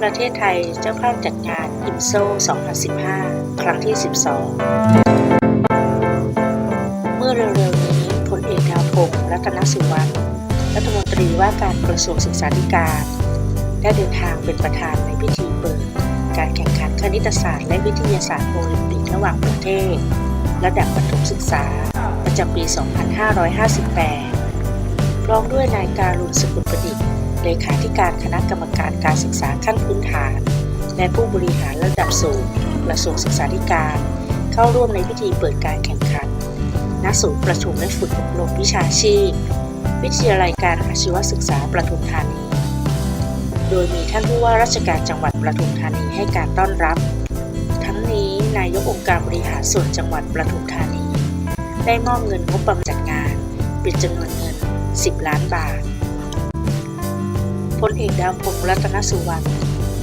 ประเทศไทยเจ้าภาพจัดงานอิมโซ 2015 ครั้งที่ 12 เมื่อเร็วๆนี้พลเอกดาวพงศ์รัตนสุวรรณ รัฐมนตรีว่าการกระทรวงศึกษาธิการ ได้เดินทางเป็นประธานในพิธีเปิด การแข่งขันคณิตศาสตร์และวิทยาศาสตร์โอลิมปิกระหว่างประเทศ ระดับประถมศึกษา ประจำปี 2558 พร้อมด้วยนายการุณสกุลประดิษฐ์เลขาธิการคณะกรรมการการศึกษาขั้นพื้นฐาน และผู้บริหารระดับสูงกระทรวงศึกษาธิการ เข้าร่วมในพิธีเปิดการแข่งขัน ณ ศูนย์ประชุมและฝึกอบรมวิชาชีพ วิทยาลัยการอาชีวศึกษาประทุมธานี โดยมีท่านผู้ว่าราชการจังหวัดประทุมธานีให้การต้อนรับ ทั้งนี้นายกองค์การบริหารส่วนจังหวัดประทุมธานี ได้มอบเงินงบประมาณจัดงาน เป็นจำนวนเงิน 10 ล้านบาท ลเอกดาวพงศ์รัตนสุวรรณ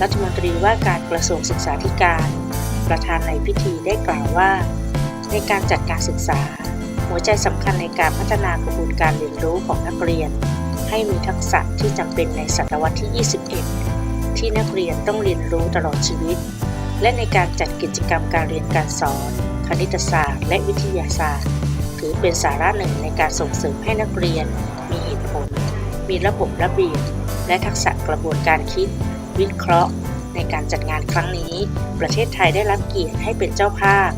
รัฐมนตรีว่าการกระทรวงศึกษาธิการ ประธานในพิธีได้กล่าวว่า ในการจัดการศึกษา หัวใจสำคัญในการพัฒนากระบวนการเรียนรู้ของนักเรียน ให้มีทักษะที่จำเป็นในศตวรรษที่ 21 ที่นักเรียนต้องเรียนรู้ตลอดชีวิต และในการจัดกิจกรรมการเรียนการสอน คณิตศาสตร์ และวิทยาศาสตร์ ถือเป็นสาระหนึ่งในการส่งเสริมให้นักเรียน มีเหตุผล มีระบบระเบียบ และทักษะกระบวนการคิด วิเคราะห์ ในการจัดงานครั้งนี้ ประเทศไทยได้รับเกียรติให้เป็นเจ้าภาพ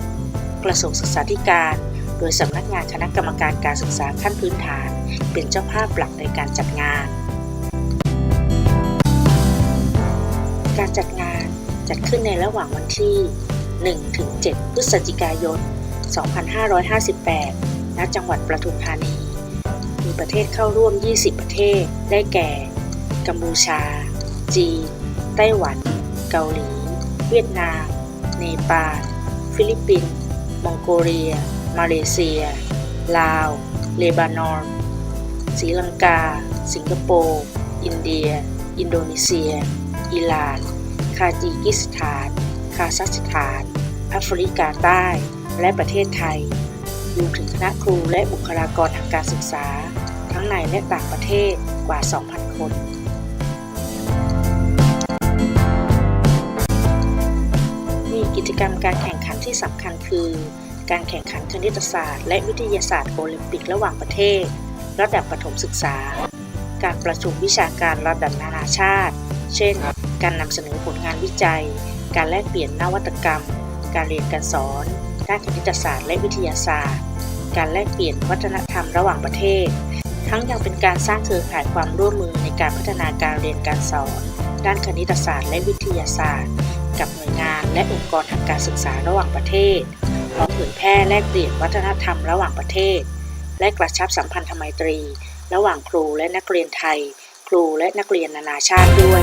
กระทรวงศึกษาธิการ โดยสำนักงานคณะกรรมการการศึกษาขั้นพื้นฐาน เป็นเจ้าภาพหลักในการจัดงาน การจัดงานจัดขึ้นในระหว่างวันที่ 1-7 พฤศจิกายน 2558 ณ จังหวัดประทุมธานี มีประเทศเข้าร่วม 20 ประเทศ ได้แก่ กัมพูชา จีน ไต้หวัน เกาหลี เวียดนาม เนปาล ฟิลิปปินส์ มองโกเลีย มาเลเซีย ลาว เลบานอนศรีลังกา สิงคโปร์ อินเดีย อินโดนีเซีย อิหร่าน คาจีกิสถาน คาซัคสถาน แอฟริกาใต้ และประเทศไทย รวมถึงคณะครูและบุคลากรทางการศึกษา ทั้งในและต่างประเทศกว่า 2,000 คน จกรรมการแข่งขันที่สำคัญคือ การแข่งขันคณิตศาสตร์ และวิทยาศาสตร์โอลิมปิกระหว่างประเทศ ระดับประถมศึกษา การประชุมวิชาการระดับนานาชาติ เช่น การนำเสนอผลงานวิจัย การแลกเปลี่ยนนวัตกรรม การเรียนการสอนด้านคณิตศาสตร์ และวิทยาศาสตร์ การแลกเปลี่ยนวัฒนธรรมระหว่างประเทศ ทั้งยังเป็นการสร้างเครือข่ายความร่วมมือในการพัฒนาการเรียนการสอน ด้านคณิตศาสตร์ และวิทยาศาสตร์ และองค์กรทางการศึกษาระหว่างประเทศพร้อมเผยแพร่แลกเปลี่ยนวัฒนธรรมระหว่างประเทศ และกระชับสัมพันธไมตรี ระหว่างครูและนักเรียนไทย ครูและนักเรียนนานาชาติด้วย